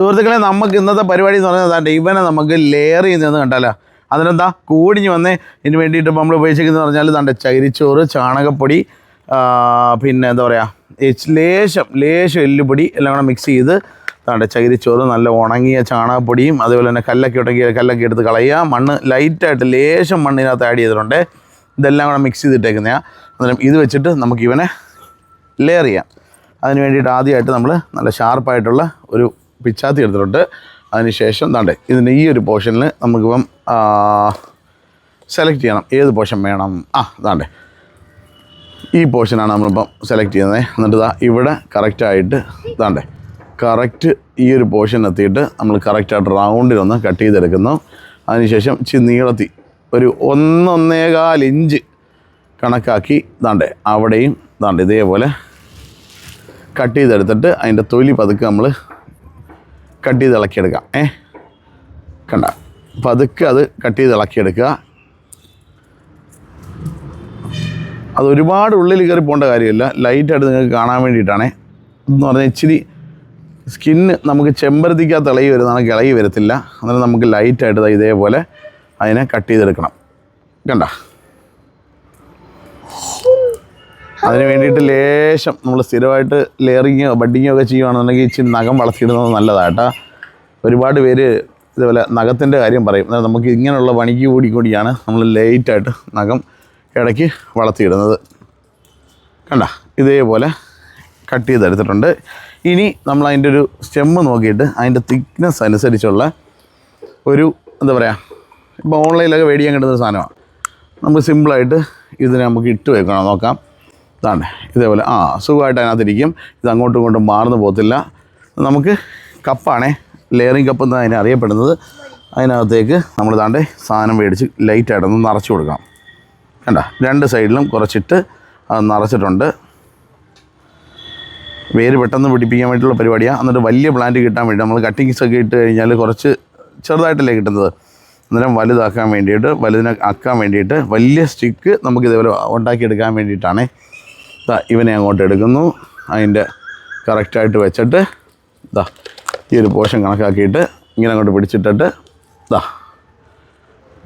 സുഹൃത്തുക്കളെ നമുക്ക് ഇന്നത്തെ പരിപാടി എന്ന് പറഞ്ഞാൽ അതാണ്ട് ഇവനെ നമുക്ക് ലെയർ ചെയ്യുന്നതെന്ന് കണ്ടാലോ. അതിനെന്താ? കൂടിഞ്ഞ് വന്നേ ഇതിന് വേണ്ടിയിട്ട് നമ്മൾ ഉപയോഗിച്ചിരിക്കുന്നത് പറഞ്ഞാൽ തന്റെ ചകിരിച്ചോറ് ചാണകപ്പൊടി പിന്നെ എന്താ പറയുക ലേശം ലേശം എല്ലുപൊടി എല്ലാം കൂടെ മിക്സ് ചെയ്ത് തണ്ട ചകിരിച്ചോറ് നല്ല ഉണങ്ങിയ ചാണകപ്പൊടിയും അതുപോലെ തന്നെ കല്ലൊക്കെ ഉണ്ടെങ്കിൽ കല്ലൊക്കെ എടുത്ത് കളയുക. മണ്ണ് ലൈറ്റായിട്ട് ലേശം മണ്ണിനകത്ത് ആഡ് ചെയ്തിട്ടുണ്ട്. ഇതെല്ലാം കൂടെ മിക്സ് ചെയ്തിട്ടേക്കുന്നതാണ് അന്നേരം ഇത് വെച്ചിട്ട് നമുക്ക് ഇവനെ ലെയർ ചെയ്യാം. അതിന് വേണ്ടിയിട്ട് ആദ്യമായിട്ട് നമ്മൾ നല്ല ഷാർപ്പായിട്ടുള്ള ഒരു പിച്ചാത്തി എടുത്തിട്ടുണ്ട്. അതിനുശേഷം ശേഷം ഇതിന് ഈ ഒരു പോർഷനിൽ നമുക്കിപ്പം സെലക്ട് ചെയ്യണം. ഏത് പോർഷൻ വേണം? ആ താണ്ടെ ഈ പോർഷനാണ് നമ്മളിപ്പം സെലക്ട് ചെയ്യുന്നത്. എന്നിട്ട് ഇതാ ഇവിടെ കറക്റ്റായിട്ട് ദാണ്ടേ കറക്റ്റ് ഈ ഒരു പോർഷൻ എത്തിയിട്ട് നമ്മൾ കറക്റ്റായിട്ട് റൗണ്ടിലൊന്ന് കട്ട് ചെയ്തെടുക്കുന്നു. അതിനുശേഷം ചി നീളത്തി ഒരു ഒന്നൊന്നേകാൽ ഇഞ്ച് കണക്കാക്കി ദാണ്ടേ അവിടെയും താണ്ടെ ഇതേപോലെ കട്ട് ചെയ്തെടുത്തിട്ട് അതിന്റെ തൊലി പതുക്കെ നമ്മൾ കട്ട് ചെയ്ത് ഇളക്കിയെടുക്കാം. ഏ? കണ്ട. പതുക്കെ അത് കട്ട് ചെയ്ത് ഇളക്കിയെടുക്കുക. അത് ഒരുപാട് ഉള്ളിൽ കയറി പോകേണ്ട കാര്യമില്ല. ലൈറ്റായിട്ട് നിങ്ങൾക്ക് കാണാൻ വേണ്ടിയിട്ടാണേ. എന്ന് പറഞ്ഞാൽ ഇച്ചിരി സ്കിന്ന് നമുക്ക് ചെമ്പരത്തിക്കകത്ത് ഇളകി വരുന്നതാണ് ഇളകി വരത്തില്ല. അന്നേരം നമുക്ക് ലൈറ്റായിട്ട് ഇതേപോലെ അതിനെ കട്ട് ചെയ്തെടുക്കണം. കണ്ട. അതിന് വേണ്ടിയിട്ട് ലേശം നമ്മൾ സ്ഥിരമായിട്ട് ലെയറിങ്ങോ ബഡിങ്ങോ ഒക്കെ ചെയ്യുകയാണെന്നുണ്ടെങ്കിൽ ഇച്ചിരി നഖം വളർത്തിയിടുന്നത് നല്ലതാട്ടോ ഒരുപാട് പേര് ഇതുപോലെ നഖത്തിന്റെ കാര്യം പറയും. നമുക്ക് ഇങ്ങനെയുള്ള പണിക്ക് കൂടി കൂടിയാണ് നമ്മൾ ലേറ്റായിട്ട് നഖം ഇടയ്ക്ക് വളർത്തിയിടുന്നത്. കണ്ട? ഇതേപോലെ കട്ട് ചെയ്തെടുത്തിട്ടുണ്ട്. ഇനി നമ്മൾ അതിന്റെ ഒരു സ്റ്റെമ്മ് നോക്കിയിട്ട് അതിന്റെ തിക്നെസ് അനുസരിച്ചുള്ള ഒരു എന്താ പറയുക ഇപ്പോൾ ഓൺലൈനിലൊക്കെ മേടിക്കാൻ കിട്ടുന്ന ഒരു സാധനമാണ്. നമുക്ക് സിമ്പിളായിട്ട് ഇതിനെ നമുക്ക് ഇട്ട് വെക്കണം. നോക്കാം. ഇതാണ്. ഇതേപോലെ ആ സുഖമായിട്ട് അതിനകത്തിരിക്കും. ഇത് അങ്ങോട്ടും ഇങ്ങോട്ടും മാർന്നു പോകത്തില്ല. നമുക്ക് കപ്പാണേ. ലെയറിങ് കപ്പ് എന്നാണ് അതിനെ അറിയപ്പെടുന്നത്. അതിനകത്തേക്ക് നമ്മൾ താണ്ടെ സാധനം മേടിച്ച് ലൈറ്റായിട്ടൊന്ന് നിറച്ച് കൊടുക്കാം. കണ്ട? രണ്ട് സൈഡിലും കുറച്ചിട്ട് നിറച്ചിട്ടുണ്ട്. വേര് പെട്ടെന്ന് പിടിപ്പിക്കാൻ വേണ്ടിയിട്ടുള്ള പരിപാടിയാണ് എന്നിട്ട് വലിയ പ്ലാന്റ് കിട്ടാൻ വേണ്ടി നമ്മൾ കട്ടിങ്സ് ഒക്കെ ഇട്ട് കഴിഞ്ഞാൽ കുറച്ച് ചെറുതായിട്ടല്ലേ കിട്ടുന്നത്. അന്നേരം വലുതാക്കാൻ വേണ്ടിയിട്ട് വലുതിനെ ആക്കാൻ വേണ്ടിയിട്ട് വലിയ സ്റ്റിക്ക് നമുക്ക് ഇതേപോലെ ഉണ്ടാക്കിയെടുക്കാൻ വേണ്ടിയിട്ടാണേ ഇവനെ അങ്ങോട്ട് എടുക്കുന്നു. അതിന്റെ കറക്റ്റായിട്ട് വെച്ചിട്ട് ദാ ഈ ഒരു പോഷൻ കണക്കാക്കിയിട്ട് ഇങ്ങനെ അങ്ങോട്ട് പിടിച്ചിട്ടിട്ട് ദാ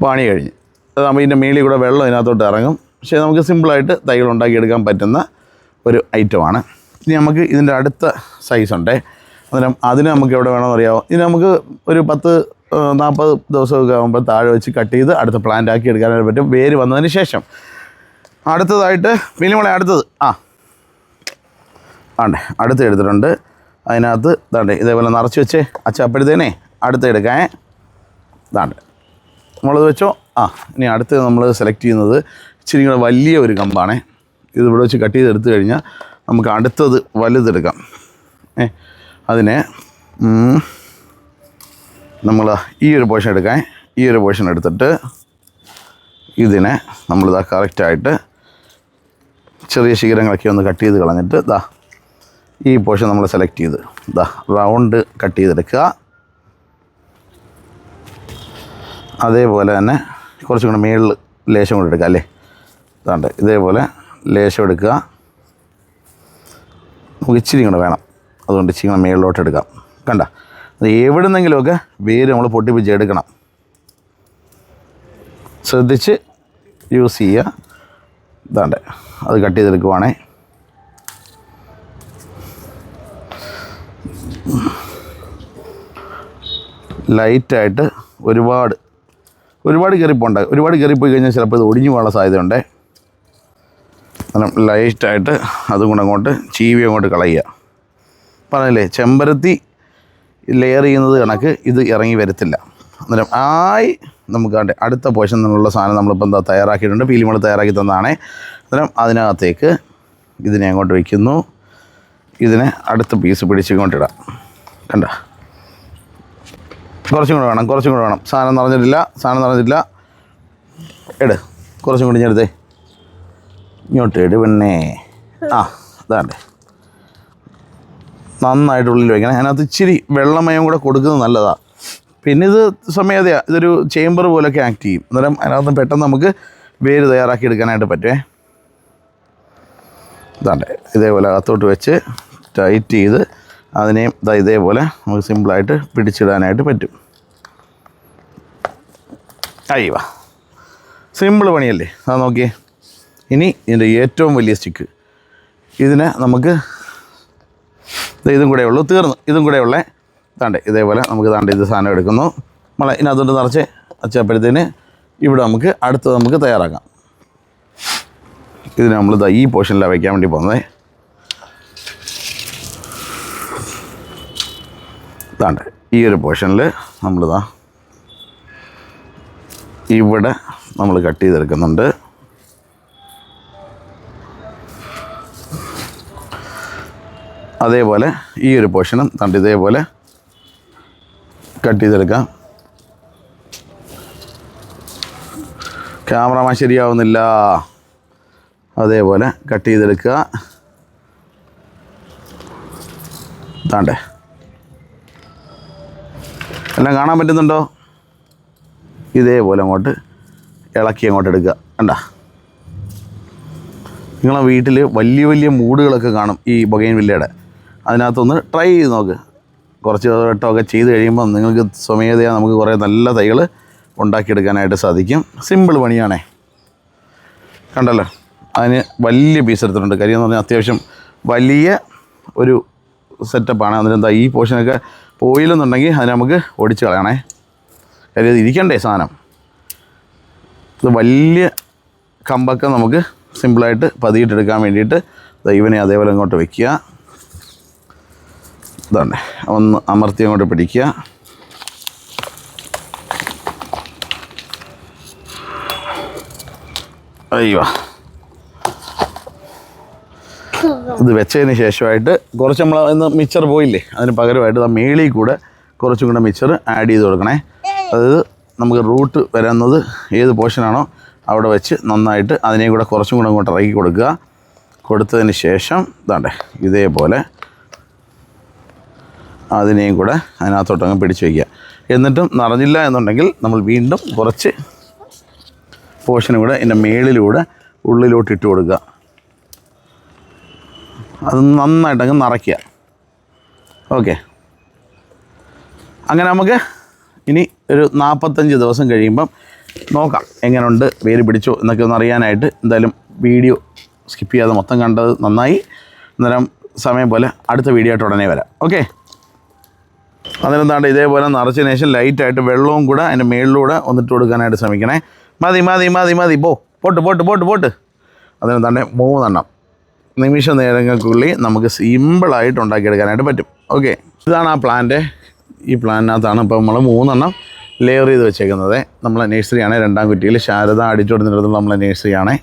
പണി കഴിഞ്ഞ്. അതാകുമ്പോൾ ഇതിന്റെ മേളിൽ കൂടെ വെള്ളം ഇതിനകത്തോട്ട് ഇറങ്ങും. പക്ഷേ നമുക്ക് സിമ്പിളായിട്ട് തൈകൾ ഉണ്ടാക്കിയെടുക്കാൻ പറ്റുന്ന ഒരു ഐറ്റമാണ് ഇനി നമുക്ക് ഇതിന്റെ അടുത്ത സൈസ് ഉണ്ടേ. അന്നേരം അതിന് നമുക്ക് എവിടെ വേണമെന്ന് അറിയാമോ ഇനി നമുക്ക് ഒരു പത്ത് നാൽപ്പത് ദിവസമൊക്കെ ആകുമ്പോൾ താഴെ വെച്ച് കട്ട് ചെയ്ത് അടുത്ത പ്ലാന്റ് ആക്കി എടുക്കാനായിട്ട് പറ്റും. വേര് വന്നതിന് ശേഷം അടുത്തതായിട്ട് മിനിമളെ അടുത്തത്. ആ. ആണ്ടേ അടുത്ത് എടുത്തിട്ടുണ്ട്. അതിനകത്ത് ഇതാണ്ടേ ഇതേപോലെ നിറച്ച് വെച്ചേ അച്ഛ അപ്പോഴത്തേനെ അടുത്ത് എടുക്കാൻ. ഇതാണ്ട്. നമ്മളത് വെച്ചോ? ആ ഇനി അടുത്ത് നമ്മൾ സെലക്ട് ചെയ്യുന്നത് ഇച്ചിരി കൂടെ വലിയ ഒരു കമ്പാണേ. ഇത് ഇവിടെ വെച്ച് കട്ട് ചെയ്തെടുത്ത് കഴിഞ്ഞാൽ നമുക്ക് അടുത്തത് വലുതെടുക്കാം ഏ അതിനെ നമ്മൾ ഈ ഒരു പോർഷൻ എടുക്കാൻ ഈ ഒരു പോർഷൻ എടുത്തിട്ട് ഇതിനെ നമ്മളിതാ കറക്റ്റായിട്ട് ചെറിയ ശിഖരങ്ങളൊക്കെ ഒന്ന് കട്ട് ചെയ്ത് കളഞ്ഞിട്ട് ദാ ഈ പോർഷൻ നമ്മൾ സെലക്ട് ചെയ്ത്. ദാ റൗണ്ട് കട്ട് ചെയ്തെടുക്കുക. അതേപോലെ തന്നെ കുറച്ചും കൂടെ മേളിൽ ലേശം കൂടെ എടുക്കുക അല്ലേ? ഇതാണ്ട് ഇതേപോലെ ലേശം എടുക്കുക. നമുക്ക് ഇച്ചിരി കൂടെ വേണം. അതുകൊണ്ട് ഇച്ചിരി കൂടെ മേളിലോട്ട് എടുക്കാം. കണ്ട? എവിടെ നിന്നെങ്കിലുമൊക്കെ വേര് നമ്മൾ പൊട്ടിപ്പിച്ച് എടുക്കണം. ശ്രദ്ധിച്ച് യൂസ് ചെയ്യുക. ഇതാണ്ട് അത് കട്ട് ചെയ്തെടുക്കുവാണേ. ലൈറ്റായിട്ട് ഒരുപാട് ഒരുപാട് കയറിപ്പോണ്ട ഒരുപാട് കയറിപ്പോയി കഴിഞ്ഞാൽ ചിലപ്പോൾ ഇത് ഒടിഞ്ഞു പോകാനുള്ള സാധ്യതയുണ്ട്. കാരണം ലൈറ്റായിട്ട് അതും കൂടെ അങ്ങോട്ട് ചീവി അങ്ങോട്ട് കളയുക. പറഞ്ഞില്ലേ ചെമ്പരത്തി ലെയർ ചെയ്യുന്നത് കണക്ക് ഇത് ഇറങ്ങി വരത്തില്ല. അന്നേരം ആയി നമുക്ക് അടുത്ത പോഷൻ എന്നുള്ള സാധനം നമ്മളിപ്പോൾ എന്താ തയ്യാറാക്കിയിട്ടുണ്ട്. പീലിമൾ തയ്യാറാക്കി തന്നതാണ്. അന്നേരം അതിനകത്തേക്ക് ഇതിനെ അങ്ങോട്ട് വയ്ക്കുന്നു. ഇതിനെ അടുത്ത പീസ് പിടിച്ചുകൊണ്ടിടാം. കണ്ട? കുറച്ചും കൂടെ വേണം കുറച്ചും കൂടെ വേണം. സാധനം നിറഞ്ഞിട്ടില്ല സാധനം നിറഞ്ഞിട്ടില്ല. എട് കുറച്ചും കൂടി ഞെടുത്തേ ഇങ്ങോട്ട് ഇട് പിന്നെ ആ അതാണ്ടേ നന്നായിട്ട് ഉള്ളിൽ വയ്ക്കണം. അതിനകത്ത് ഇച്ചിരി വെള്ളമയം കൂടെ കൊടുക്കുന്നത് നല്ലതാണ് പിന്നെ ഇത് സ്വമേധയാ ഇതൊരു ചേമ്പർ പോലൊക്കെ ആക്ട് ചെയ്യും. അന്നേരം അതിനകത്ത് പെട്ടെന്ന് നമുക്ക് വേര് തയ്യാറാക്കി എടുക്കാനായിട്ട് പറ്റുമേ ഇതാണ്ട് ഇതേപോലെ അകത്തോട്ട് വെച്ച് ടൈറ്റ് ചെയ്ത് അതിനെയും ഇതാ ഇതേപോലെ നമുക്ക് സിമ്പിളായിട്ട് പിടിച്ചിടാനായിട്ട് പറ്റും. അയ്യവ സിമ്പിൾ പണിയല്ലേ? അത് നോക്കിയേ. ഇനി ഇതിന്റെ ഏറ്റവും വലിയ സ്റ്റിക്ക് ഇതിനെ നമുക്ക് ഇതും കൂടെ ഉള്ളൂ തീർന്നു. ഇതും കൂടെ ഉള്ളേ. താണ്ടെ ഇതേപോലെ നമുക്ക് താണ്ട ഇത് സാധനം എടുക്കുന്നു. നമ്മൾ ഇതിനകത്തോട്ട് നിറച്ച് അച്ചപ്പോഴത്തേന് ഇവിടെ നമുക്ക് അടുത്തത് നമുക്ക് തയ്യാറാക്കാം. ഇതിന് നമ്മൾ ഈ പോർഷനിലാണ് വയ്ക്കാൻ വേണ്ടി പോകുന്നത് താണ്ട ഈ ഒരു പോർഷനിൽ നമ്മളിതാ ഇവിടെ നമ്മൾ കട്ട് ചെയ്തെടുക്കുന്നുണ്ട്. അതേപോലെ ഈ ഒരു പോർഷനും തണ്ട് ഇതേപോലെ കട്ട് ചെയ്തെടുക്കാം. ക്യാമറമാൻ ശരിയാവുന്നില്ല. അതേപോലെ കട്ട് ചെയ്തെടുക്കുക. താണ്ടേ എല്ലാം കാണാൻ പറ്റുന്നുണ്ടോ? ഇതേപോലെ അങ്ങോട്ട് ഇളക്കി അങ്ങോട്ട് എടുക്കുക. കണ്ടാ? നിങ്ങളെ വീട്ടിൽ വലിയ വലിയ മൂടുകളൊക്കെ കാണും ഈ ബൊഗൈൻ വില്ലയുടെ. അതിനകത്തൊന്ന് ട്രൈ ചെയ്ത് നോക്ക്. കുറച്ച് വട്ടമൊക്കെ ചെയ്ത് കഴിയുമ്പോൾ നിങ്ങൾക്ക് സ്വമേധയാ നമുക്ക് കുറേ നല്ല തൈകൾ ഉണ്ടാക്കിയെടുക്കാനായിട്ട് സാധിക്കും. സിമ്പിൾ പണിയാണേ. കണ്ടല്ലോ? അതിന് വലിയ പീസ് എടുത്തിട്ടുണ്ട്. കരിയെന്ന് പറഞ്ഞാൽ അത്യാവശ്യം വലിയ ഒരു സെറ്റപ്പാണ് അതിനെന്താ ഈ പോർഷനൊക്കെ പോയില്ലെന്നുണ്ടെങ്കിൽ അതിന് നമുക്ക് ഓടിച്ച് കളയണേ. കാര്യം ഇരിക്കണ്ടേ സാധനം? ഇത് വലിയ കമ്പൊക്കെ നമുക്ക് സിമ്പിളായിട്ട് പതിയിട്ടെടുക്കാൻ വേണ്ടിയിട്ട് ദൈവനെ അതേപോലെ ഇങ്ങോട്ട് വെക്കുക. ഇതാണ്. ഒന്ന് അമർത്തി അങ്ങോട്ട് പിടിക്കുക. അയ്യോ. ഇത് വെച്ചതിന് ശേഷമായിട്ട് കുറച്ച് നമ്മൾ ഇന്ന് മിച്ചർ പോയില്ലേ? അതിന് പകരമായിട്ട് ആ മേളിൽ കൂടെ കുറച്ചും കൂടെ മിച്ചർ ആഡ് ചെയ്ത് കൊടുക്കണേ. അതായത് നമുക്ക് റൂട്ട് വരുന്നത് ഏത് പോർഷനാണോ അവിടെ വെച്ച് നന്നായിട്ട് അതിനെയും കൂടെ കുറച്ചും കൂടെ അങ്ങോട്ട് ഇറക്കി കൊടുക്കുക. കൊടുത്തതിന് ശേഷം ഇതാണ്ടേ ഇതേപോലെ അതിനെയും കൂടെ അതിനകത്തോട്ടങ്ങ് പിടിച്ച് വയ്ക്കുക എന്നിട്ടും നിറഞ്ഞില്ല എന്നുണ്ടെങ്കിൽ നമ്മൾ വീണ്ടും കുറച്ച് പോർഷനും കൂടെ ഇതിന്റെ മേളിലൂടെ ഉള്ളിലോട്ട് ഇട്ട് കൊടുക്കുക. അത് നന്നായിട്ടങ്ങ് നിറയ്ക്കുക. ഓക്കെ. അങ്ങനെ നമുക്ക് ഇനി ഒരു നാൽപ്പത്തഞ്ച് ദിവസം കഴിയുമ്പം നോക്കാം. എങ്ങനെയുണ്ട് വേര് പിടിച്ചോ എന്നൊക്കെ ഒന്ന് അറിയാനായിട്ട് എന്തായാലും വീഡിയോ സ്കിപ്പ് ചെയ്യാതെ മൊത്തം കണ്ടത് നന്നായി. അന്നേരം സമയം പോലെ അടുത്ത വീഡിയോ ആയിട്ട് ഉടനെ വരാം. ഓക്കെ. അന്നേരം താണ്ട് ഇതേപോലെ നിറച്ചതിന് ശേഷം ലൈറ്റായിട്ട് വെള്ളവും കൂടെ അതിന്റെ മേളിലൂടെ ഒന്നിട്ട് കൊടുക്കാനായിട്ട് ശ്രമിക്കണേ. മതി മതി മതി മതി. പോ പോട്ട് പോട്ട് പോട്ട് പോട്ട്. അതിന് തന്നെ മൂന്നെണ്ണം. നിമിഷ നേരങ്ങൾക്കുള്ളിൽ നമുക്ക് സിമ്പിളായിട്ട് ഉണ്ടാക്കിയെടുക്കാനായിട്ട് പറ്റും. ഓക്കെ ഇതാണ് ആ പ്ലാന്റെ ഈ പ്ലാനിനകത്താണ് ഇപ്പോൾ നമ്മൾ മൂന്നെണ്ണം ലെയർ ചെയ്ത് വെച്ചേക്കുന്നത്. നമ്മളെ നേഴ്സറിയാണ് രണ്ടാം കുറ്റിയിൽ ശാരദ അടിച്ചോടുന്നിടത്തുള്ള നമ്മളെ നഴ്സറിയാണേ